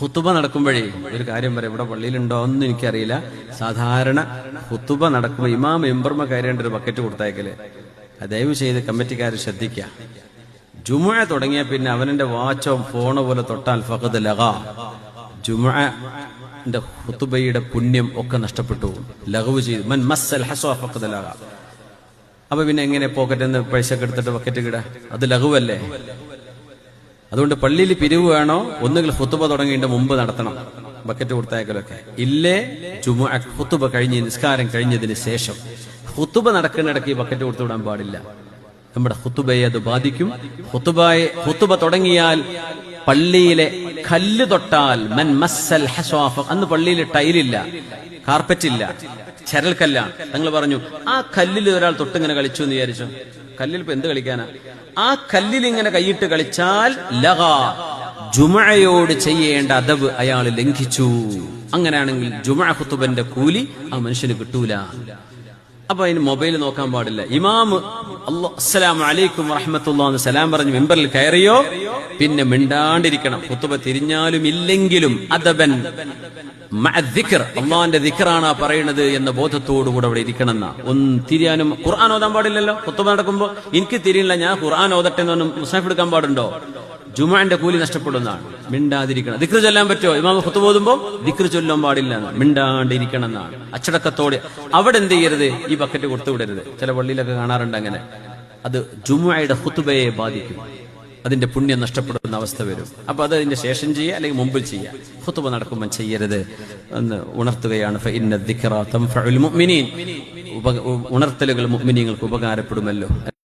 ഹുത്തുബ നടക്കുമ്പോഴേ ഒരു കാര്യം പറയാം. ഇവിടെ പള്ളിയിലുണ്ടോ എന്ന് എനിക്കറിയില്ല. സാധാരണ ഹുത്തുബ നടക്കുമ്പോൾ ഇമാം എംബർമ കയറേണ്ട ഒരു ബക്കറ്റ് കൊടുത്തയക്കൽ. ദയവ് ചെയ്ത് കമ്മിറ്റിക്കാർ ശ്രദ്ധിക്കുക ജുമുഅ തുടങ്ങിയ പിന്നെ അവനെന്റെ വാച്ചോ ഫോണോ പോലെ തൊട്ടാൽ ഫഹദ് ലഹ ജുമുഅന്റെ ഹുത്തുബയുടെ പുണ്യം ഒക്കെ നഷ്ടപ്പെട്ടു. ലഹവ് ചെയ്തു. മൻ മസ്സൽ ഫഖദ് ലഗ. അപ്പൊ പിന്നെ എങ്ങനെ പോക്കറ്റിൽ നിന്ന് പൈസ ഒക്കെ എടുത്തിട്ട് ബക്കറ്റ് കിട അത് ലഘുവല്ലേ അതുകൊണ്ട് പള്ളിയിൽ പിരിവ് വേണോ? ഒന്നുകിൽ ഫുത്തുബ തുടങ്ങേണ്ട മുമ്പ് നടത്തണം. ബക്കറ്റ് കൊടുത്തയക്കലൊക്കെ. ഇല്ലേ? ചുമ ഹുത്തുബ കഴിഞ്ഞ് നിസ്കാരം കഴിഞ്ഞതിന് ശേഷം. ഹുത്തുബ നടക്കുന്നിടയ്ക്ക് ബക്കറ്റ് കൊടുത്തു വിടാൻ പാടില്ല. നമ്മുടെ ഹുത്തുബയെ അത് ബാധിക്കും. ഹുത്തുബയെ ഹുത്തുബ തുടങ്ങിയാൽ പള്ളിയിലെ കല്ല് തൊട്ടാൽ മൻ മസ്സൽ ഹസ്വാഫ് അന്ന് പള്ളിയിൽ ടൈലില്ല കാർപ്പറ്റില്ല ചരൽക്കല്ലാണ് തങ്ങൾ പറഞ്ഞു ആ കല്ലിൽ ഒരാൾ തൊട്ടിങ്ങനെ കളിച്ചു എന്ന് വിചാരിച്ചു. കല്ലിൽ ഇപ്പൊ എന്ത് കളിക്കാനാ? ആ കല്ലിൽ ഇങ്ങനെ കൈയിട്ട് കളിച്ചാൽ ലഗ ജുമഴയോട് ചെയ്യേണ്ട അതവ് അയാൾ ലംഘിച്ചു. അങ്ങനെയാണെങ്കിൽ ജുമഴ ഖുത്തുബന്റെ കൂലി ആ മനുഷ്യന് കിട്ടൂല. അപ്പൊ അതിന് മൊബൈൽ നോക്കാൻ പാടില്ല. ഇമാം അസ്സലാം അലൈക്കും സലാം പറഞ്ഞ് മെമ്പറിൽ കയറിയോ? പിന്നെ മിണ്ടാണ്ടിരിക്കണം. കുത്തുബ തിരിഞ്ഞാലും ഇല്ലെങ്കിലും അദബൻ അള്ളാന്റെ ദിക്കറാണ് പറയുന്നത് എന്ന ബോധത്തോടുകൂടെ അവിടെ ഇരിക്കണമെന്ന. ഒന്ന് തിരിയാനും ഖുർആൻ ഓതാൻ പാടില്ലല്ലോ? കുത്തുബ നടക്കുമ്പോ എനിക്ക് തിരിയില്ല ഞാൻ ഖുർആൻ ഓതട്ടെ എന്നൊന്നും മുസാഫ് എടുക്കാൻ പാടുണ്ടോ? ജുമാന്റെ കൂലി നഷ്ടപ്പെടുന്നതാണ്. മിണ്ടാതിരിക്കണം. ദിക്ർ ചൊല്ലാൻ പറ്റുമോ? ഇമാമ കുത്തു പോതുമ്പോ ദിക്ർ ചൊല്ലാൻ പാടില്ല മിണ്ടാണ്ടിരിക്കണം എന്നാണ്. അച്ചടക്കത്തോടെ. അവിടെ എന്ത് ചെയ്യരുത്? ഈ ബക്കറ്റ് കൊടുത്തു വിടരുത്. ചില പള്ളിയിലൊക്കെ കാണാറുണ്ട് അങ്ങനെ. അത് ജുമായുടെ ഹുത്തുബയെ ബാധിക്കും. അതിന്റെ പുണ്യം നഷ്ടപ്പെടുന്ന അവസ്ഥ വരും. അപ്പൊ അത് അതിന്റെ ശേഷം ചെയ്യുക അല്ലെങ്കിൽ മുമ്പിൽ ചെയ്യുക. ഹുത്തുബ നടക്കുമ്പോൾ ചെയ്യരുത് എന്ന് ഉണർത്തുകയാണ്. ഉണർത്തലുകൾ മുഅ്മിനീങ്ങൾക്ക് ഉപകാരപ്പെടുമല്ലോ.